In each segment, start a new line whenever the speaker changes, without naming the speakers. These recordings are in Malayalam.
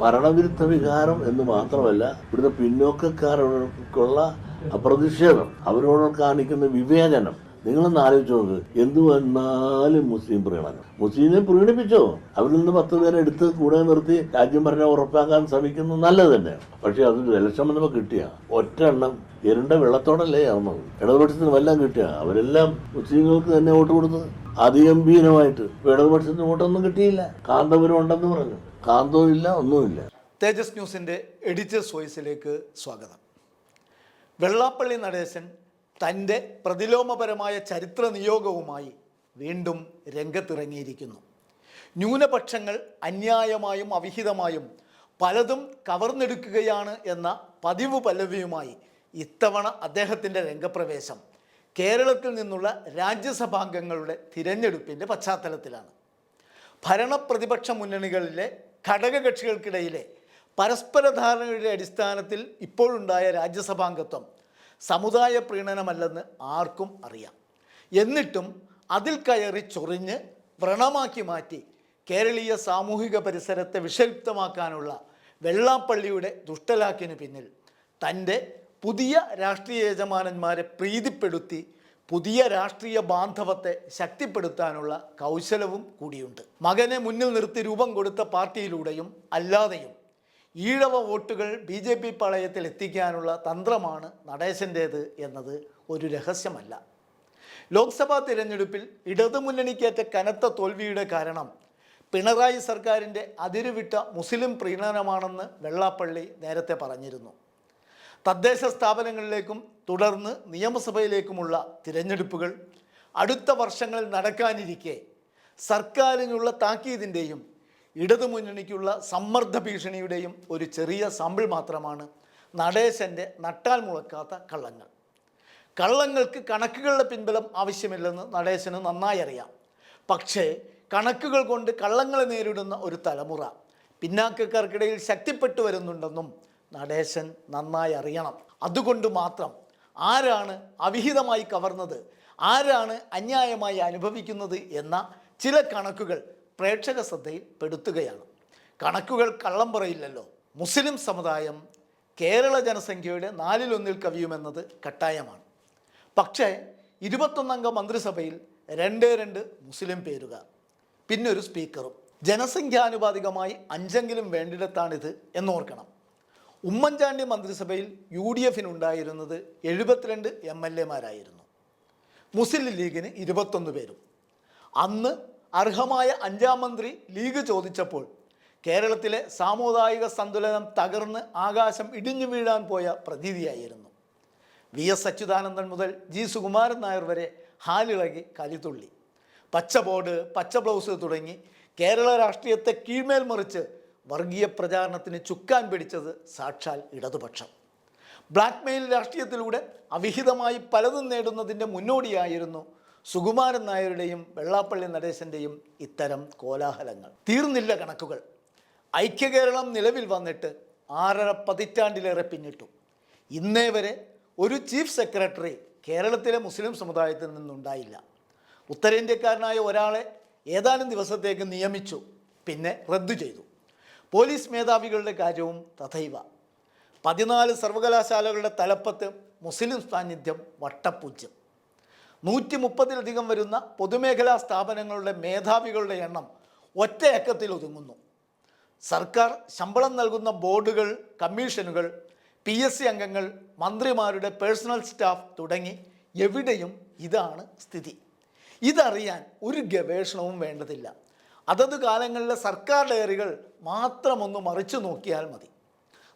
ഭരണവിരുദ്ധ വികാരം എന്ന് മാത്രമല്ല ഇവിടുത്തെ പിന്നോക്കക്കാർക്കുള്ള പ്രതിഷേധം അവരോട് കാണിക്കുന്ന വിവേചനം. നിങ്ങളൊന്ന് ആലോചിച്ച് നോക്ക്. എന്ത് വന്നാലും മുസ്ലിം പ്രീണനം. മുസ്ലിമിനെ പ്രീണിപ്പിച്ചോ? അവരിൽ നിന്ന് പത്ത് പേരെ എടുത്ത് കൂടെ നിർത്തി രാജ്യം ഭരണം ഉറപ്പാക്കാൻ ശ്രമിക്കുന്നത് നല്ലത് തന്നെ. പക്ഷേ അതൊരു ഇലക്ഷൻ വന്നപ്പോൾ കിട്ടിയ. ഒറ്റ എണ്ണം ഇരുണ്ട വെള്ളത്തോടല്ലേ ആവുന്നത്. ഇടതുപക്ഷത്തിന് വല്ലതും കിട്ടിയ. അവരെല്ലാം മുസ്ലിങ്ങൾക്ക് തന്നെ വോട്ട് കൊടുത്തത്. അതിഗംഭീരമായിട്ട്. ഇടതുപക്ഷത്തിന് വോട്ടൊന്നും കിട്ടിയില്ല. കാന്തപുരം ഉണ്ടെന്ന് പറഞ്ഞു. കാന്തവും ഇല്ല ഒന്നുമില്ല.
തേജസ് ന്യൂസിന്റെ എഡിറ്റേഴ്സ് വോയിസിലേക്ക് സ്വാഗതം. വെള്ളാപ്പള്ളി നടേശൻ തന്റെ പ്രതിലോമപരമായ ചരിത്ര നിയോഗവുമായി വീണ്ടും രംഗത്തിറങ്ങിയിരിക്കുന്നു. ന്യൂനപക്ഷങ്ങൾ അന്യായമായും അവിഹിതമായും പലതും കവർന്നെടുക്കുകയാണ് എന്ന പതിവ് പല്ലവിയുമായി ഇത്തവണ അദ്ദേഹത്തിന്റെ രംഗപ്രവേശം കേരളത്തിൽ നിന്നുള്ള രാജ്യസഭാംഗങ്ങളുടെ തിരഞ്ഞെടുപ്പിന്റെ പശ്ചാത്തലത്തിലാണ്. ഭരണപ്രതിപക്ഷ മുന്നണികളിലെ ഘടകകക്ഷികൾക്കിടയിലെ പരസ്പര ധാരണയുടെ അടിസ്ഥാനത്തിൽ ഇപ്പോഴുണ്ടായ രാജ്യസഭാംഗത്വം സമുദായ പ്രീണനമല്ലെന്ന് ആർക്കും അറിയാം. എന്നിട്ടും അതിൽ കയറി ചൊറിഞ്ഞ് വ്രണമാക്കി മാറ്റി കേരളീയ സാമൂഹിക പരിസരത്തെ വിഷലിപ്തമാക്കാനുള്ള വെള്ളാപ്പള്ളിയുടെ ദുഷ്ടലാക്കിന് പിന്നിൽ തന്റെ പുതിയ രാഷ്ട്രീയ യജമാനന്മാരെ പ്രീതിപ്പെടുത്തി പുതിയ രാഷ്ട്രീയ ബാന്ധവത്തെ ശക്തിപ്പെടുത്താനുള്ള കൗശലവും കൂടിയുണ്ട്. മകനെ മുന്നിൽ നിർത്തി രൂപം കൊടുത്ത പാർട്ടിയിലൂടെയും അല്ലാതെയും ഈഴവ വോട്ടുകൾ ബി ജെ പി പാളയത്തിൽ എത്തിക്കാനുള്ള തന്ത്രമാണ് നടേശന്റേത് എന്നത് ഒരു രഹസ്യമല്ല. ലോക്സഭാ തിരഞ്ഞെടുപ്പിൽ ഇടതുമുന്നണിക്കേറ്റ കനത്ത തോൽവിയുടെ കാരണം പിണറായി സർക്കാരിന്റെ അതിരുവിട്ട മുസ്ലിം പ്രീണനമാണെന്ന് വെള്ളാപ്പള്ളി നേരത്തെ പറഞ്ഞിരുന്നു. തദ്ദേശ സ്ഥാപനങ്ങളിലേക്കും തുടർന്ന് നിയമസഭയിലേക്കുമുള്ള തിരഞ്ഞെടുപ്പുകൾ അടുത്ത വർഷങ്ങളിൽ നടക്കാനിരിക്കെ സർക്കാരിനുള്ള താക്കീതിന്റെയും ഇടതുമുന്നണിക്കുള്ള സമ്മർദ്ദ ഭീഷണിയുടെയും ഒരു ചെറിയ സാമ്പിൾ മാത്രമാണ് നടേശന്റെ നട്ടാൽ മുളക്കാത്ത കള്ളങ്ങൾ. കള്ളങ്ങൾക്ക് കണക്കുകളുടെ പിൻബലം ആവശ്യമില്ലെന്ന് നടേശന് നന്നായി അറിയാം. പക്ഷേ കണക്കുകൾ കൊണ്ട് കള്ളങ്ങളെ നേരിടുന്ന ഒരു തലമുറ പിന്നാക്കക്കാർക്കിടയിൽ ശക്തിപ്പെട്ടു വരുന്നുണ്ടെന്നും നടേശൻ നന്നായി അറിയണം. അതുകൊണ്ട് മാത്രം ആരാണ് അവിഹിതമായി കവർന്നത് ആരാണ് അന്യായമായി അനുഭവിക്കുന്നത് എന്ന ചില കണക്കുകൾ പ്രേക്ഷക ശ്രദ്ധയിൽ പെടുത്തുകയാണ്. കണക്കുകൾ കള്ളം പറയില്ലല്ലോ മുസ്ലിം സമുദായം കേരള ജനസംഖ്യയുടെ നാലിലൊന്നിൽ കവിയുമെന്നത് കട്ടായമാണ്. പക്ഷേ ഇരുപത്തൊന്നംഗ മന്ത്രിസഭയിൽ രണ്ട് രണ്ട് മുസ്ലിം പേരുകാർ പിന്നൊരു സ്പീക്കറും. ജനസംഖ്യാനുപാതികമായി അഞ്ചെങ്കിലും വേണ്ടിടത്താണിത് എന്നോർക്കണം. ഉമ്മൻചാണ്ടി മന്ത്രിസഭയിൽ യു ഡി എഫിനുണ്ടായിരുന്നത് എഴുപത്തിരണ്ട് എം എൽ എമാരായിരുന്നു. മുസ്ലിം ലീഗിന് ഇരുപത്തൊന്ന് പേരും. അന്ന് അർഹമായ അഞ്ചാം മന്ത്രി ലീഗ് ചോദിച്ചപ്പോൾ കേരളത്തിലെ സാമുദായിക സന്തുലനം തകർന്ന് ആകാശം ഇടിഞ്ഞു വീഴാൻ പോയ പ്രതീതിയായിരുന്നു. വി എസ് അച്യുതാനന്ദൻ മുതൽ ജി സുകുമാരൻ നായർ വരെ ഹാലിളകി കലിതുള്ളി. പച്ച ബോർഡ് പച്ച ബ്ലൗസ് തുടങ്ങി കേരള രാഷ്ട്രീയത്തെ കീഴ്മേൽ മറിച്ച് വർഗീയ പ്രചാരണത്തിന് ചുക്കാൻ പിടിച്ചത് സാക്ഷാൽ ഇടതുപക്ഷം. ബ്ലാക്ക് മെയിൽ രാഷ്ട്രീയത്തിലൂടെ അവിഹിതമായി പലതും നേടുന്നതിന്റെ മുന്നോടിയായിരുന്നു സുകുമാരൻ നായരുടെയും വെള്ളാപ്പള്ളി നടേശന്റെയും ഇത്തരം കോലാഹലങ്ങൾ. തീർന്നില്ല കണക്കുകൾ. ഐക്യകേരളം നിലവിൽ വന്നിട്ട് ആറര പതിറ്റാണ്ടിലേറെ പിന്നിട്ടു. ഇന്നേ വരെ ഒരു ചീഫ് സെക്രട്ടറി കേരളത്തിലെ മുസ്ലിം സമുദായത്തിൽ നിന്നുണ്ടായില്ല. ഉത്തരേന്ത്യക്കാരനായ ഒരാളെ ഏതാനും ദിവസത്തേക്ക് നിയമിച്ചു പിന്നെ റദ്ദു ചെയ്തു. പോലീസ് മേധാവികളുടെ കാര്യവും തഥൈവ. പതിനാല് സർവകലാശാലകളുടെ തലപ്പത്ത് മുസ്ലിം സാന്നിധ്യം വട്ടപ്പൂജ്യം നൂറ്റി മുപ്പതിലധികം വരുന്ന പൊതുമേഖലാ സ്ഥാപനങ്ങളുടെ മേധാവികളുടെ എണ്ണം ഒറ്റയക്കത്തിൽ ഒതുങ്ങുന്നു. സർക്കാർ ശമ്പളം നൽകുന്ന ബോർഡുകൾ കമ്മീഷനുകൾ പി എസ് സി അംഗങ്ങൾ മന്ത്രിമാരുടെ പേഴ്സണൽ സ്റ്റാഫ് തുടങ്ങി എവിടെയും ഇതാണ് സ്ഥിതി. ഇതറിയാൻ ഒരു ഗവേഷണവും വേണ്ടതില്ല. അതത് കാലങ്ങളിലെ സർക്കാർ ഡയറികൾ മാത്രമൊന്ന് മറിച്ചു നോക്കിയാൽ മതി.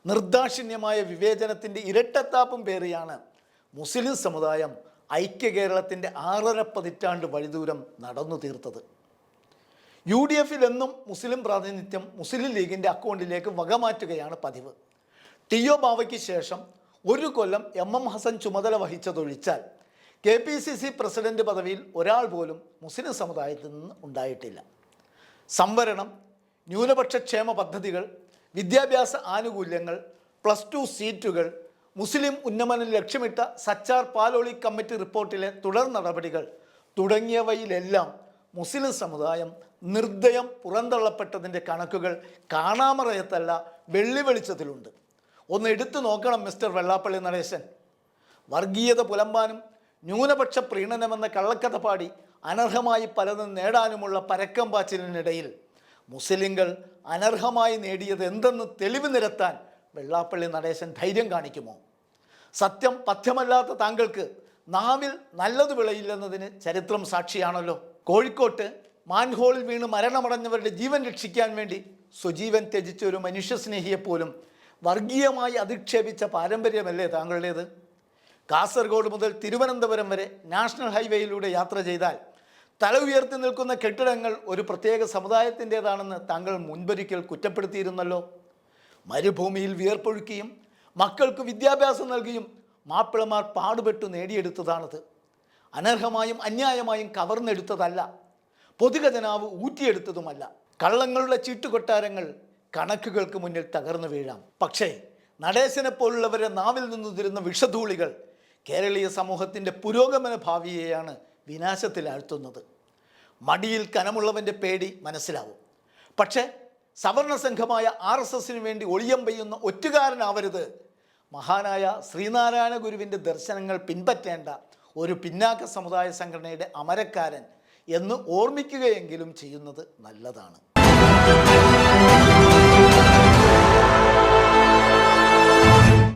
നിർദാക്ഷിണ്യമായ വിവേചനത്തിന്റെ ഇരട്ടത്താപ്പും പേറിയാണ് മുസ്ലിം സമുദായം ഐക്യ കേരളത്തിന്റെ ആറര പതിറ്റാണ്ട് വഴിദൂരം നടന്നു തീർത്തത്. യു ഡി എഫിൽ എന്നും മുസ്ലിം പ്രാതിനിധ്യം മുസ്ലിം ലീഗിന്റെ അക്കൗണ്ടിലേക്ക് വകമാറ്റുകയാണ് പതിവ്. ടി ഒ ബാവയ്ക്ക് ശേഷം ഒരു കൊല്ലം എം എം ഹസൻ ചുമതല വഹിച്ചതൊഴിച്ചാൽ K P C C president പദവിയിൽ ഒരാൾ പോലും മുസ്ലിം സമുദായത്തിൽ നിന്ന് ഉണ്ടായിട്ടില്ല. സംവരണം ന്യൂനപക്ഷ ക്ഷേമ പദ്ധതികൾ വിദ്യാഭ്യാസ ആനുകൂല്യങ്ങൾ പ്ലസ് ടു സീറ്റുകൾ മുസ്ലിം ഉന്നമനം ലക്ഷ്യമിട്ട സച്ചാർ പാലോളി കമ്മിറ്റി റിപ്പോർട്ടിലെ തുടർ നടപടികൾ തുടങ്ങിയവയിലെല്ലാം മുസ്ലിം സമുദായം നിർദ്ദയം പുറന്തള്ളപ്പെട്ടതിന്റെ കണക്കുകൾ കാണാമറയത്തല്ല വെള്ളി വെളിച്ചത്തിലുണ്ട് ഒന്ന് എടുത്തു നോക്കണം മിസ്റ്റർ വെള്ളാപ്പള്ളി നടേശൻ. വർഗീയത പുലമ്പാനും ന്യൂനപക്ഷ പ്രീണനമെന്ന കള്ളക്കഥ പാടി അനർഹമായി പലതും നേടാനുമുള്ള പരക്കം പാച്ചിലിനിടയിൽ മുസ്ലിങ്ങൾ അനർഹമായി നേടിയത് എന്തെന്ന് തെളിവ് നിരത്താൻ വെള്ളാപ്പള്ളി നടേശൻ ധൈര്യം കാണിക്കുമോ? സത്യം പഥ്യമല്ലാത്ത താങ്കൾക്ക് നാവിൽ നല്ലത് വിളയില്ലെന്നതിന് ചരിത്രം സാക്ഷിയാണല്ലോ. കോഴിക്കോട്ട് മാൻഹോളിൽ വീണ് മരണമടഞ്ഞവരുടെ ജീവൻ രക്ഷിക്കാൻ വേണ്ടി സ്വജീവൻ ത്യജിച്ച ഒരു മനുഷ്യസ്നേഹിയെപ്പോലും വർഗീയമായി അധിക്ഷേപിച്ച പാരമ്പര്യമല്ലേ താങ്കളുടേത്? കാസർഗോഡ് മുതൽ തിരുവനന്തപുരം വരെ നാഷണൽ ഹൈവേയിലൂടെ യാത്ര ചെയ്താൽ തല ഉയർത്തി നിൽക്കുന്ന കെട്ടിടങ്ങൾ ഒരു പ്രത്യേക സമുദായത്തിന്റെതാണെന്ന് താങ്കൾ മുൻപൊരിക്കൽ കുറ്റപ്പെടുത്തിയിരുന്നല്ലോ. മരുഭൂമിയിൽ വിയർപ്പൊഴുക്കിയും മക്കൾക്ക് വിദ്യാഭ്യാസം നൽകിയും മാപ്പിളമാർ പാടുപെട്ടു നേടിയെടുത്തതാണത്. അനർഹമായും അന്യായമായും കവർന്നെടുത്തതല്ല പൊതുഖജനാവ് ഊറ്റിയെടുത്തതുമല്ല. കള്ളങ്ങളുടെ ചീട്ടുകൊട്ടാരങ്ങൾ കണക്കുകൾക്ക് മുന്നിൽ തകർന്നു വീഴാം. പക്ഷേ നടേശനെ പോലുള്ളവരെ നാവിൽ നിന്നു തരുന്ന വിഷധൂളികൾ കേരളീയ സമൂഹത്തിന്റെ പുരോഗമന ഭാവിയെയാണ് വിനാശത്തിലാഴ്ത്തുന്നത്. മടിയിൽ കനമുള്ളവന്റെ പേടി മനസ്സിലാവും. പക്ഷേ സവർണ സംഘമായ ആർ എസ് എസിന് വേണ്ടി ഒളിയം പെയ്യുന്ന ഒറ്റുകാരനാവരുത്. മഹാനായ ശ്രീനാരായണ ഗുരുവിന്റെ ദർശനങ്ങൾ പിൻപറ്റേണ്ട ഒരു പിന്നാക്ക സമുദായ സംഘടനയുടെ അമരക്കാരൻ എന്ന് ഓർമ്മിക്കുകയെങ്കിലും ചെയ്യുന്നത് നല്ലതാണ്.